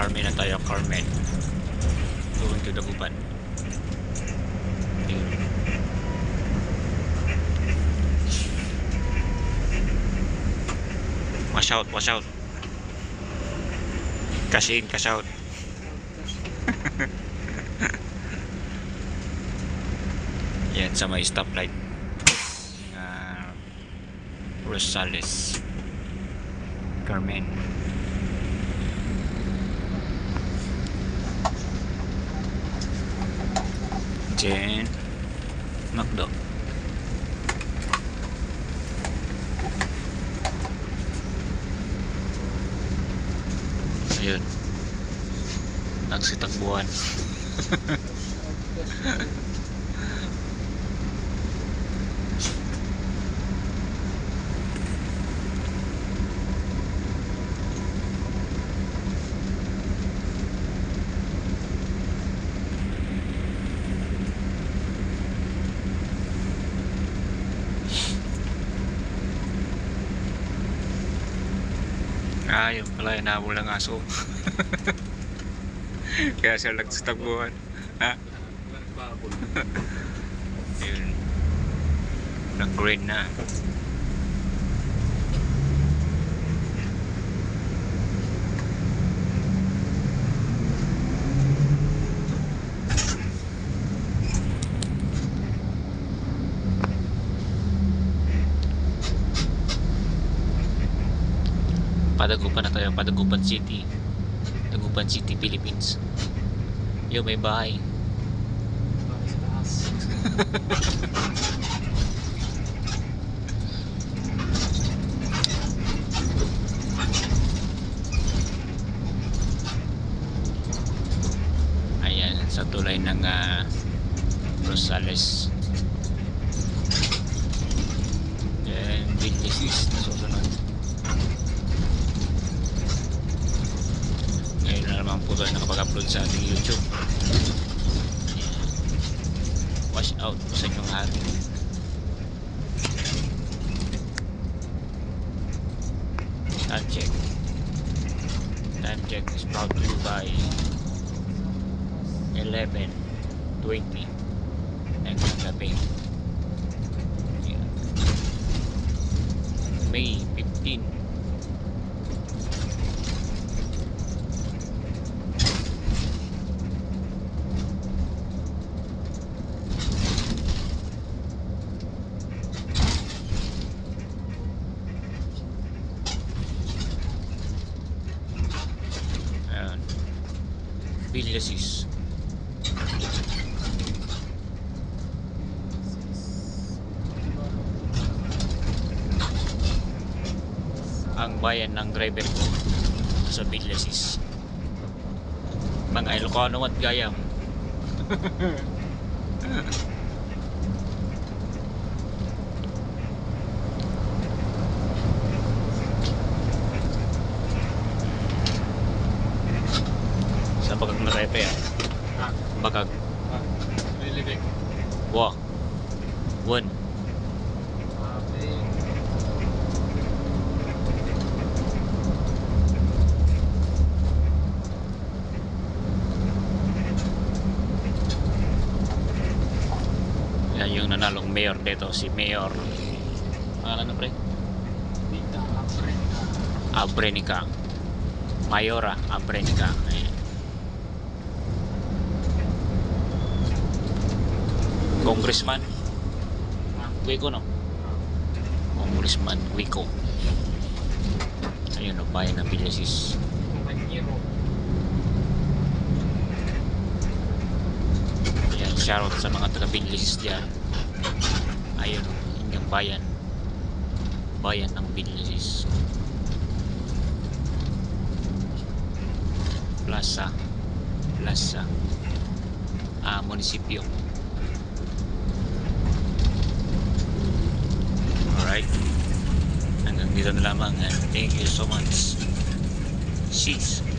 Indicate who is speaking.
Speaker 1: Carmen na tayo, Carmen. Going to Dagupan. Ayun. Watch out, watch out. Cash in, cash out. Yan sa may stoplight. Uh, Rosales. Carmen. Jen. Macdo. Ayun. Nagsitakbuhan. Ah, yun pala, inahabol ng aso. Kaya siya nagsitakbuhan. Ha? Yun. Nag-green na. Padagupan na tayo, Padagupan City. Dagupan City, Philippines. Yo, may bahay. Ayan, sa tulay ng ah, Rosales. And Vilnius na susunod. Po tayo nakapag-upload sa ating YouTube. Watch out po sa inyong hari. Time check. Time check is brought to you by 11.20 ng gabi. May 15 Ayan. Villasis. Ang bayan ng ko sa Villasis. Mga Ilocano at Gayam. Ah,
Speaker 2: ah, Lilibig.
Speaker 1: Wa.
Speaker 2: Okay.
Speaker 1: Yan yung nanalong mayor dito, si Mayor. Ano na pre? Abrenica. Mayora Abrenica. Ayan. Congressman Wico no? Congressman Wico. Ayun o, bayan ng.
Speaker 2: Compañero.
Speaker 1: Ayan, shoutout sa mga taga Villasis dyan. Ayun inyong bayan. Bayan ng Villasis. Plaza. Plaza. Ah, munisipyo. Lamang. and Thank you so much. Cheese.